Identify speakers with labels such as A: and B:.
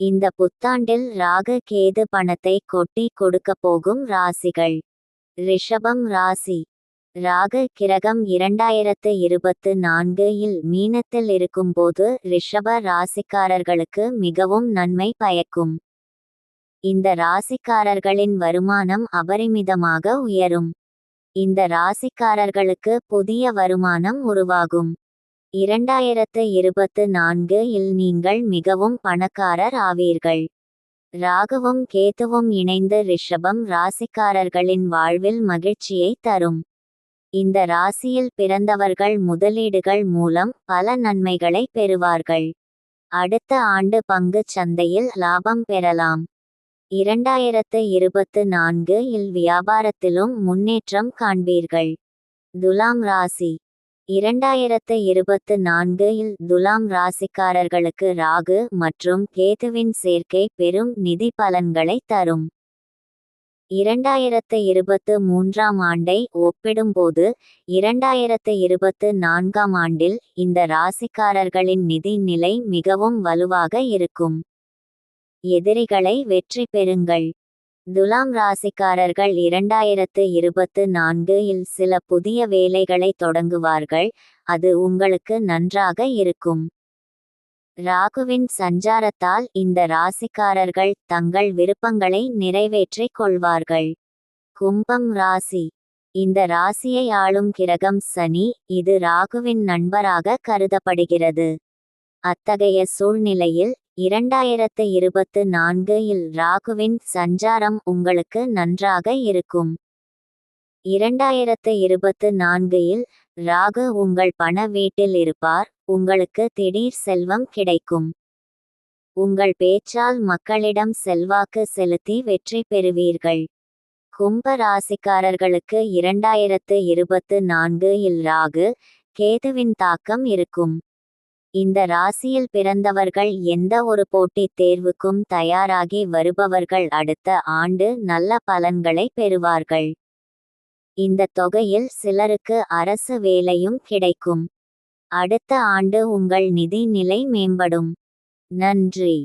A: இந்த புத்தாண்டில் ராக கேது பணத்தை கொட்டி கொடுக்க போகும் ராசிகள். ரிஷபம் ராசி. ராக கிரகம் இரண்டாயிரத்து இருபத்து நான்கு இல் மீனத்தில் இருக்கும்போது ரிஷப ராசிக்காரர்களுக்கு மிகவும் நன்மை பயக்கும். இந்த ராசிக்காரர்களின் வருமானம் அபரிமிதமாக உயரும். இந்த ராசிக்காரர்களுக்கு புதிய வருமானம் உருவாகும். இரண்டாயிரத்து இருபத்து நான்கு இல் நீங்கள் மிகவும் பணக்காரர் ஆவீர்கள். ராகுவும் கேத்துவும் இணைந்து ரிஷபம் ராசிக்காரர்களின் வாழ்வில் மகிழ்ச்சியை தரும். இந்த ராசியில் பிறந்தவர்கள் முதலீடுகள் மூலம் பல நன்மைகளை பெறுவார்கள். அடுத்த ஆண்டு பங்குச் சந்தையில் லாபம் பெறலாம். இரண்டாயிரத்து இருபத்து நான்கு இல் வியாபாரத்திலும் முன்னேற்றம் காண்பீர்கள். துலாம் ராசி. இரண்டாயிரத்து இருபத்து நான்கு இல் துலாம் ராசிக்காரர்களுக்கு ராகு மற்றும் கேதுவின் சேர்க்கை பெரும் நிதி பலன்களை தரும். இரண்டாயிரத்து இருபத்து மூன்றாம் ஆண்டை ஒப்பிடும்போது இரண்டாயிரத்து இருபத்து நான்காம் ஆண்டில் இந்த ராசிக்காரர்களின் நிதி நிலை மிகவும் வலுவாக இருக்கும். எதிரிகளை வெற்றி பெறுங்கள். துலாம் ராசிக்காரர்கள் இரண்டாயிரத்து இருபத்து நான்கு இல் சில புதிய வேலைகளை தொடங்குவார்கள். அது உங்களுக்கு நன்றாக இருக்கும். ராகுவின் சஞ்சாரத்தால் இந்த ராசிக்காரர்கள் தங்கள் விருப்பங்களை நிறைவேற்றிக் கொள்வார்கள். கும்பம் ராசி. இந்த ராசியை ஆளும் கிரகம் சனி. இது ராகுவின் நண்பராக கருதப்படுகிறது. அத்தகைய சூழ்நிலையில் இரண்டாயிரத்து இருபத்து நான்கு இல் ராகுவின் சஞ்சாரம் உங்களுக்கு நன்றாக இருக்கும். இரண்டாயிரத்து இருபத்து நான்கு இல் ராகு உங்கள் பண வீட்டில் இருப்பார் உங்களுக்கு திடீர் செல்வம் கிடைக்கும். உங்கள் பேச்சால் மக்களிடம் செல்வாக்கு செலுத்தி வெற்றி பெறுவீர்கள். கும்ப ராசிக்காரர்களுக்கு இரண்டாயிரத்து இருபத்து நான்கு இல் ராகு கேதுவின் தாக்கம் இருக்கும். இந்த ராசியில் பிறந்தவர்கள் எந்த ஒரு போட்டித் தேர்வுக்கும் தயாராகி வருபவர்கள் அடுத்த ஆண்டு நல்ல பலன்களை பெறுவார்கள். இந்த தொகையில் சிலருக்கு அரசு வேலையும் கிடைக்கும். அடுத்த ஆண்டு உங்கள் நிதி நிலை மேம்படும். நன்றி.